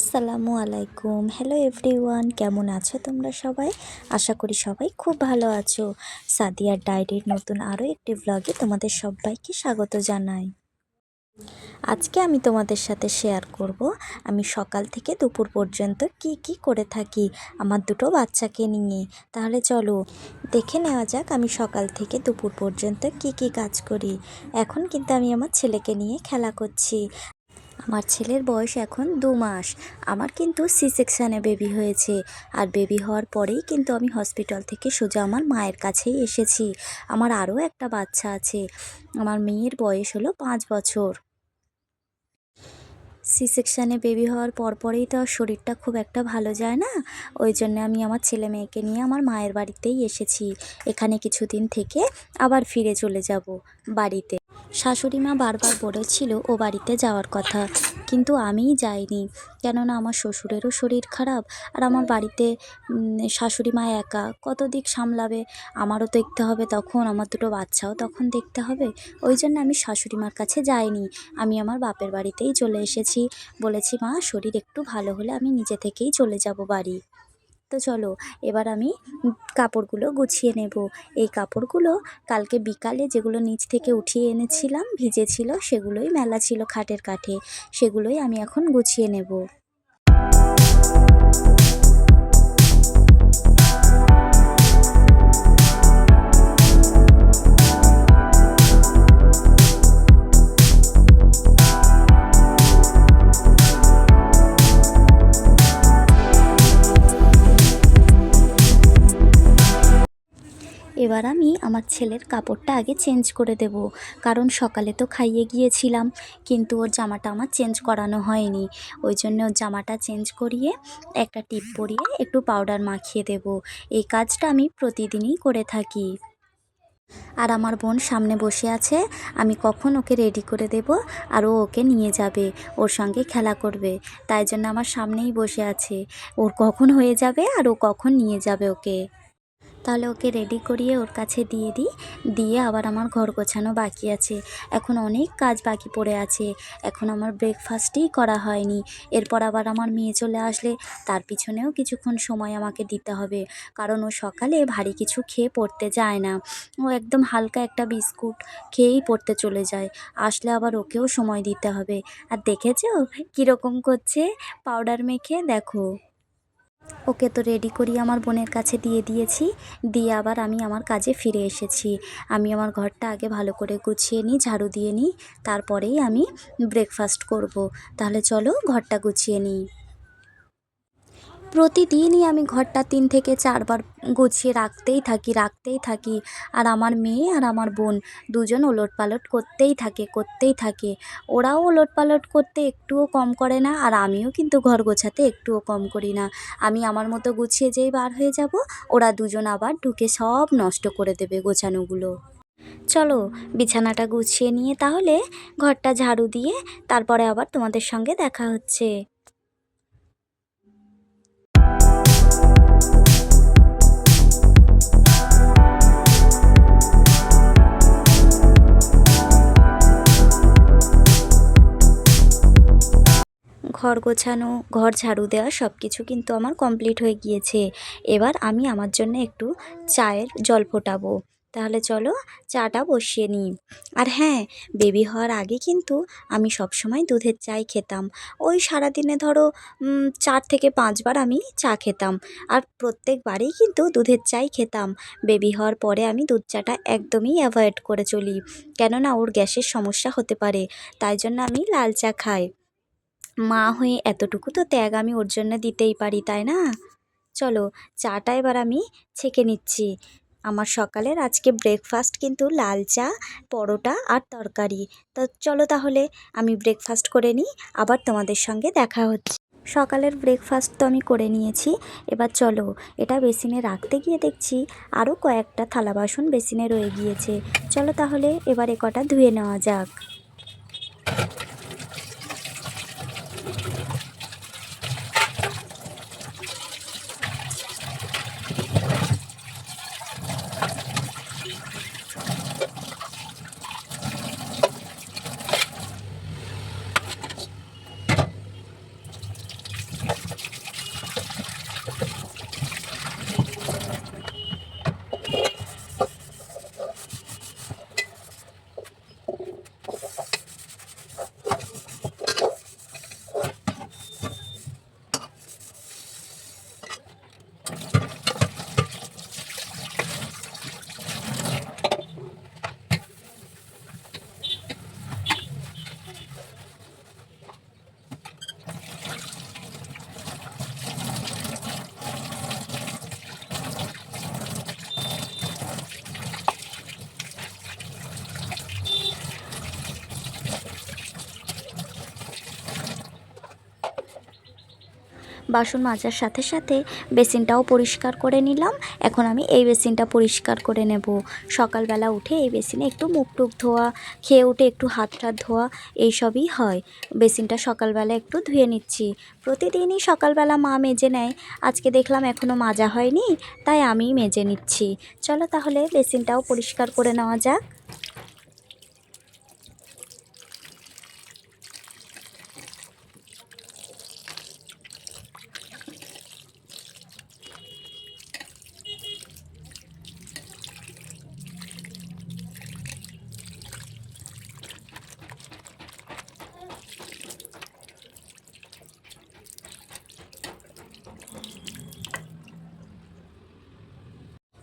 আসসালামু আলাইকুম। Hello everyone কেমন আছো তোমরা সবাই? আশা করি সবাই খুব ভালো আছো। সাদিয়ার ডায়েরির নতুন আরও একটি ব্লগে তোমাদের সবাইকে স্বাগত জানাই। আজকে আমি তোমাদের সাথে শেয়ার করব, আমি সকাল থেকে দুপুর পর্যন্ত কি কি করে থাকি, আমার দুটো বাচ্চাকে নিয়ে। তাহলে চলো, দেখে নেওয়া যাক আমি সকাল থেকে দুপুর পর্যন্ত কি কি কাজ করি। এখন কিন্তু আমি আমার ছেলেকে নিয়ে খেলা করছি। আমার ছেলের বয়স এখন দু মাস। আমার কিন্তু সি সেকশানে বেবি হয়েছে। আর বেবি হওয়ার পরেই কিন্তু আমি হসপিটাল থেকে সোজা আমার মায়ের কাছেই এসেছি। আমার আরও একটা বাচ্চা আছে। আমার মেয়ের বয়স হলো পাঁচ বছর। সি সেকশানে বেবি হওয়ার পরপরেই তো শরীরটা খুব একটা ভালো যায় না। ওই জন্য আমি আমার ছেলে মেয়েকে নিয়ে আমার মায়ের বাড়িতেই এসেছি। এখানে কিছুদিন থেকে আবার ফিরে চলে যাব বাড়িতে। শাশুড়ি মা বারবার বলেছিল ও বাড়িতে যাওয়ার কথা, কিন্তু আমিই যাইনি। কেননা আমার শ্বশুরেরও শরীর খারাপ আর আমার বাড়িতে শাশুড়ি মা একা, কত দিক সামলাবে? আমারও দেখতে হবে তখন, আমার দুটো বাচ্চাও তখন দেখতে হবে। ওই জন্য আমি শাশুড়ি মার কাছে যাইনি। আমি আমার বাপের বাড়িতেই চলে এসেছি। বলেছি, মা, শরীর একটু ভালো হলে আমি নিজে থেকেই চলে যাব বাড়ি। তো চলো, এবার আমি কাপড়গুলো গুছিয়ে নেব। এই কাপড়গুলো কালকে বিকালে যেগুলো নিচ থেকে উঠিয়ে এনেছিলাম, ভিজেছিল, সেগুলোই মেলা ছিল খাটের কাঠে। সেগুলোই আমি এখন গুছিয়ে নেব। এবার আমি আমার ছেলের কাপড়টা আগে চেঞ্জ করে দেব। কারণ সকালে তো খাইয়ে গিয়েছিলাম, কিন্তু ওর জামাটা আমার চেঞ্জ করানো হয়নি। ওই জন্য ওর জামাটা চেঞ্জ করিয়ে একটা টিপ পরিয়ে একটু পাউডার মাখিয়ে দেব। এই কাজটা আমি প্রতিদিনই করে থাকি। আর আমার বোন সামনে বসে আছে, আমি কখন ওকে রেডি করে দেব আর ও ওকে নিয়ে যাবে, ওর সঙ্গে খেলা করবে। তাই জন্য আমার সামনেই বসে আছে। ওর কখন হয়ে যাবে আর ও কখন নিয়ে যাবে ওকে? তাহলে ওকে রেডি করিয়ে ওর কাছে দিয়ে দিই। দিয়ে আবার আমার ঘর গোছানো বাকি আছে। এখন অনেক কাজ বাকি পড়ে আছে। এখন আমার ব্রেকফাস্টই করা হয়নি। এরপর আবার আমার মেয়ে চলে আসলে তার পিছনেও কিছুক্ষণ সময় আমাকে দিতে হবে। কারণ ও সকালে ভারী কিছু খেয়ে পড়তে যায় না। ও একদম হালকা একটা বিস্কুট খেয়েই পড়তে চলে যায়। আসলে আবার ওকেও সময় দিতে হবে। আর দেখেছ কীরকম করছে? পাউডার মেখে দেখো। ওকে তো রেডি করি আমার বোনের কাছে দিয়ে দিয়েছি। দিয়ে আবার আমি আমার কাজে ফিরে এসেছি। আমি আমার ঘরটা আগে ভালো করে গুছিয়ে নিই, ঝাড়ু দিয়ে নিই। তারপরেই আমি ব্রেকফাস্ট করব। তাহলে চলো ঘরটা গুছিয়ে নিই। প্রতিদিনই আমি ঘরটা তিন থেকে চারবার গুছিয়ে রাখতেই থাকি রাখতেই থাকি। আর আমার মেয়ে আর আমার বোন দুজন ওলট পালট করতেই থাকে করতেই থাকে। ওরাও ওলট পালট করতে একটুও কম করে না আর আমিও কিন্তু ঘর গোছাতে একটুও কম করি না। আমি আমার মতো গুছিয়ে যেই বার হয়ে যাব, ওরা দুজন আবার ঢুকে সব নষ্ট করে দেবে গোছানোগুলো। চলো, বিছানাটা গুছিয়ে নিয়ে তাহলে ঘরটা ঝাড়ু দিয়ে তারপরে আবার তোমাদের সঙ্গে দেখা হচ্ছে। ঘর গোছানো, ঘর ঝাড়ু দেওয়া সব কিছু কিন্তু আমার কমপ্লিট হয়ে গিয়েছে। এবার আমি আমার জন্য একটু চায়ের জল ফোটাবো। তাহলে চলো চাটা বসিয়ে নিই। আর হ্যাঁ বেবি হওয়ার আগে কিন্তু আমি সব সময় দুধের চাই খেতাম। ওই সারাদিনে ধরো চার থেকে পাঁচবার আমি চা খেতাম। আর প্রত্যেকবারেই কিন্তু দুধের চাই খেতাম। বেবি হওয়ার পরে আমি দুধ চাটা একদমই অ্যাভয়েড করে চলি। কেননা ওর গ্যাসের সমস্যা হতে পারে। তাই জন্য আমি লাল চা খাই। মা হয়ে এতটুকু তো ত্যাগ আমি ওর জন্য দিতেই পারি, তাই না? চলো, চাটা এবার আমি ছেঁকে নিচ্ছি। আমার সকালের আজকে ব্রেকফাস্ট কিন্তু লাল চা, পরোটা আর তরকারি। তো চলো তাহলে, আমি ব্রেকফাস্ট করে নিই, আবার তোমাদের সঙ্গে দেখা হচ্ছে। সকালের ব্রেকফাস্ট তো আমি করে নিয়েছি। এবার চলো, এটা বেসিনে রাখতে গিয়ে দেখছি আরও কয়েকটা থালা বাসন বেসিনে রয়ে গিয়েছে। চলো তাহলে, এবার এ কটা ধুয়ে নেওয়া যাক। বাসন মাজার সাথে সাথে বেসিনটাও পরিষ্কার করে নিলাম। এখন আমি এই বেসিনটা পরিষ্কার করে নেব। সকালবেলা উঠে এই বেসিনে একটু মুখ টুক ধোয়া, খেয়ে উঠে একটু হাত টাত ধোয়া এইসবই হয়। বেসিনটা সকালবেলা একটু ধুয়ে নিচ্ছি। প্রতিদিনই সকালবেলা মা মেজে নেয়। আজকে দেখলাম এখনও মাজা হয়নি, তাই আমি মেজে নিচ্ছি। চলো তাহলে বেসিনটাও পরিষ্কার করে নেওয়া যাক।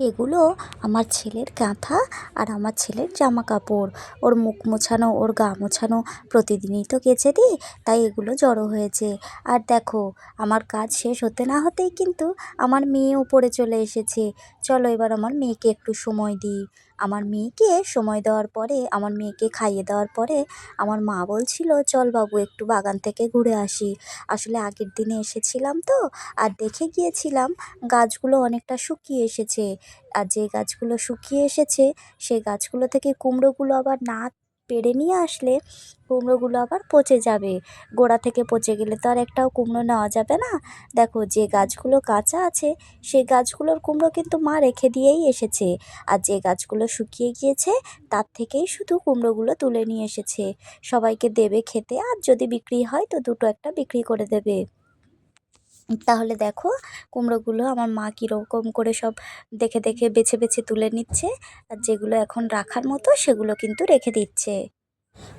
এগুলো আমার ছেলের কাঁথা আর আমার ছেলের জামা কাপড় ওর মুখ মোছানো, ওর গা মোছানো প্রতিদিনই তো কেচে দিই, তাই এগুলো জড়ো হয়েছে। আর দেখো, আমার কাজ শেষ হতে না হতেই কিন্তু আমার মেয়ে উপরে চলে এসেছে। চলো এবার আমার মেয়েকে একটু সময় দিই। আমার মেয়েকে সময় দেওয়ার পরে, আমার মেয়েকে খাইয়ে দেওয়ার পরে, আমার মা বলছিল, চল বাবু, একটু বাগান থেকে ঘুরে আসি। আসলে আগের দিনে এসেছিলাম তো, আর দেখে গিয়েছিলাম গাছগুলো অনেকটা শুকিয়ে এসেছে। আর যে গাছগুলো শুকিয়ে এসেছে সেই গাছগুলো থেকে কুমড়োগুলো আবার না পেড়ে নিয়ে আসলে কুমড়োগুলো আবার পচে যাবে। গোড়া থেকে পচে গেলে তো আর একটাও কুমড়ো নেওয়া যাবে না। দেখো, যে গাছগুলো কাঁচা আছে, সেই গাছগুলোর কুমড়ো কিন্তু মা রেখে দিয়েই এসেছে। আর যে গাছগুলো শুকিয়ে গিয়েছে, তার থেকেই শুধু কুমড়োগুলো তুলে নিয়ে এসেছে। সবাইকে দেবে খেতে, আর যদি বিক্রি হয় তো দুটো একটা বিক্রি করে দেবে। তাহলে দেখো কুমড়োগুলো আমার মা কীরকম করে সব দেখে দেখে বেছে বেছে তুলে নিচ্ছে। আর যেগুলো এখন রাখার মতো সেগুলো কিন্তু রেখে দিচ্ছে।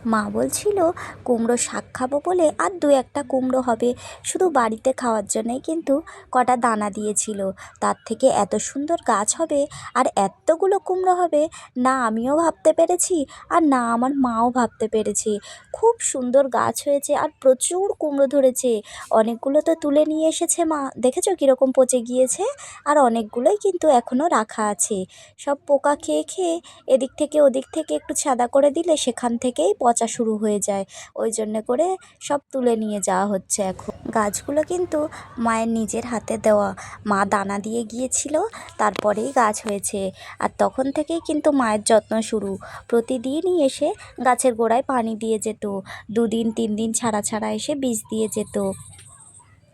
মা বলছিল, কুমড়ো শাক খাব বলে আর দু একটা কুমড়ো হবে। শুধু বাড়িতে খাওয়ার জন্যই কিন্তু কটা দানা দিয়েছিল। তার থেকে এত সুন্দর গাছ হবে আর এতগুলো কুমড়ো হবে, না আমিও ভাবতে পেরেছি আর না আমার মাও ভাবতে পেরেছে। খুব সুন্দর গাছ হয়েছে আর প্রচুর কুমড়ো ধরেছে। অনেকগুলো তো তুলে নিয়ে এসেছে মা। দেখেছ কীরকম পচে গিয়েছে? আর অনেকগুলোই কিন্তু এখনও রাখা আছে। সব পোকা খেয়ে খেয়ে এদিক থেকে ওদিক থেকে একটু ছাদা করে দিলে সেখান থেকেই পচা শুরু হয়ে যায়। ওই জন্য করে সব তুলে নিয়ে যাওয়া হচ্ছে এখন। গাছগুলো কিন্তু মায়ের নিজের হাতে দেওয়া। মা দানা দিয়ে গিয়েছিল, তারপরেই গাছ হয়েছে। আর তখন থেকেই কিন্তু মায়ের যত্ন শুরু। প্রতিদিনই এসে গাছের গোড়ায় পানি দিয়ে যেত। দুদিন তিন দিন ছাড়া ছাড়া এসে বীজ দিয়ে যেত।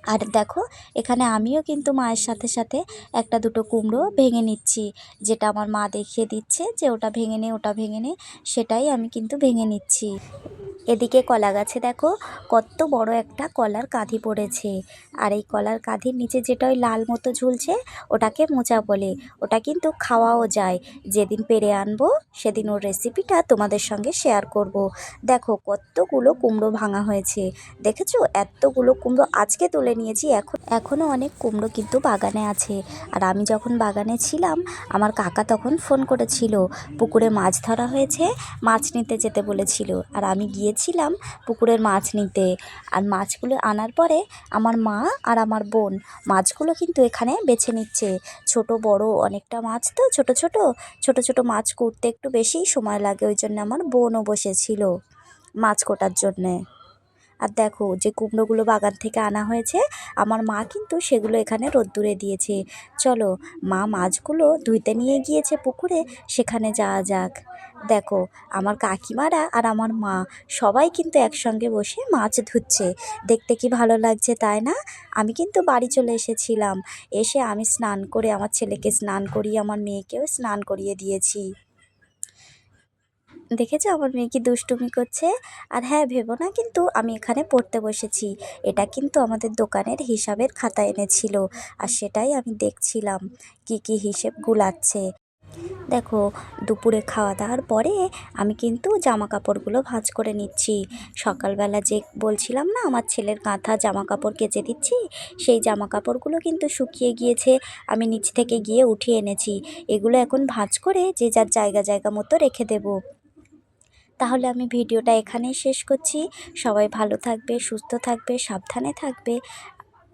আর দেখো, এখানে আমিও কিন্তু মায়ের সাথে সাথে একটা দুটো কুমড়ো ভেঙে নিচ্ছি। যেটা আমার মা দেখিয়ে দিচ্ছে যে ওটা ভেঙে নে, ওটা ভেঙে নে, সেটাই আমি কিন্তু ভেঙে নিচ্ছি। এদিকে কলা গাছে দেখো, কত বড় একটা কলার কাঁধি পড়েছে। আর এই কলার কাঁধির নিচে যেটা ওই লাল মতো ঝুলছে, ওটাকে মোচা বলে। ওটা কিন্তু খাওয়াও যায়। যেদিন পেরে আনব, সেদিন ওর রেসিপিটা তোমাদের সঙ্গে শেয়ার করব। দেখো, কতগুলো কুমড়ো ভাঙা হয়েছে। দেখেছ? এতগুলো কুমড়ো আজকে তুলে নিয়েছি, এখন এখনও অনেক কুমড়ো কিন্তু বাগানে আছে। আর আমি যখন বাগানে ছিলাম, আমার কাকা তখন ফোন করেছিল, পুকুরে মাছ ধরা হয়েছে, মাছ নিতে যেতে বলেছিল। আর আমি গিয়েছিলাম পুকুরের মাছ নিতে। আর মাছগুলো আনার পরে আমার মা আর আমার বোন মাছগুলো কিন্তু এখানে বেছে নিচ্ছে। ছোট, বড় অনেকটা মাছ তো, ছোট ছোট। ছোট ছোট মাছ করতে একটু বেশিই সময় লাগে, ওই জন্য আমার বোনও বসেছিল মাছ কোটার জন্যে। আর দেখো যে কুমড়োগুলো বাগান থেকে আনা হয়েছে, আমার মা কিন্তু সেগুলো এখানে রোদ্দুরে দিয়েছে। চলো মা মাছগুলো ধুইতে নিয়ে গিয়েছে পুকুরে, সেখানে যাওয়া যাক। দেখো আমার কাকিমারা আর আমার মা সবাই কিন্তু একসঙ্গে বসে মাছ ধুচ্ছে। দেখতে কি ভালো লাগছে তাই না? আমি কিন্তু বাড়ি চলে এসেছিলাম। এসে আমি স্নান করে, আমার ছেলেকে স্নান করিয়ে, আমার মেয়েকেও স্নান করিয়ে দিয়েছি। দেখেছ? আমার মেয়ে কি দুষ্টুমি করছে? আর হ্যাঁ ভেবো না কিন্তু আমি এখানে পড়তে বসেছি। এটা কিন্তু আমাদের দোকানের হিসাবের খাতা এনেছিল আর সেটাই আমি দেখছিলাম কি কি হিসেব গুলাচ্ছে। দেখো, দুপুরে খাওয়া দাওয়ার পরে আমি কিন্তু জামা কাপড়গুলো ভাঁজ করে নিচ্ছি। সকালবেলা যে বলছিলাম না, আমার ছেলের কাঁথা জামা কাপড় কেচে দিচ্ছি, সেই জামা কাপড়গুলো কিন্তু শুকিয়ে গিয়েছে, আমি নিচ থেকে গিয়ে উঠিয়ে এনেছি। এগুলো এখন ভাঁজ করে যে যার জায়গা জায়গা মতো রেখে দেবো। তাহলে আমি ভিডিওটা এখানেই শেষ করছি। সবাই ভালো থাকবে, সুস্থ থাকবে, সাবধানে থাকবে।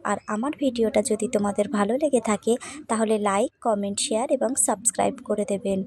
আর আমার ভিডিওটা যদি তোমাদের ভালো লেগে থাকে, তাহলে লাইক কমেন্ট শেয়ার এবং সাবস্ক্রাইব করে দেবেন।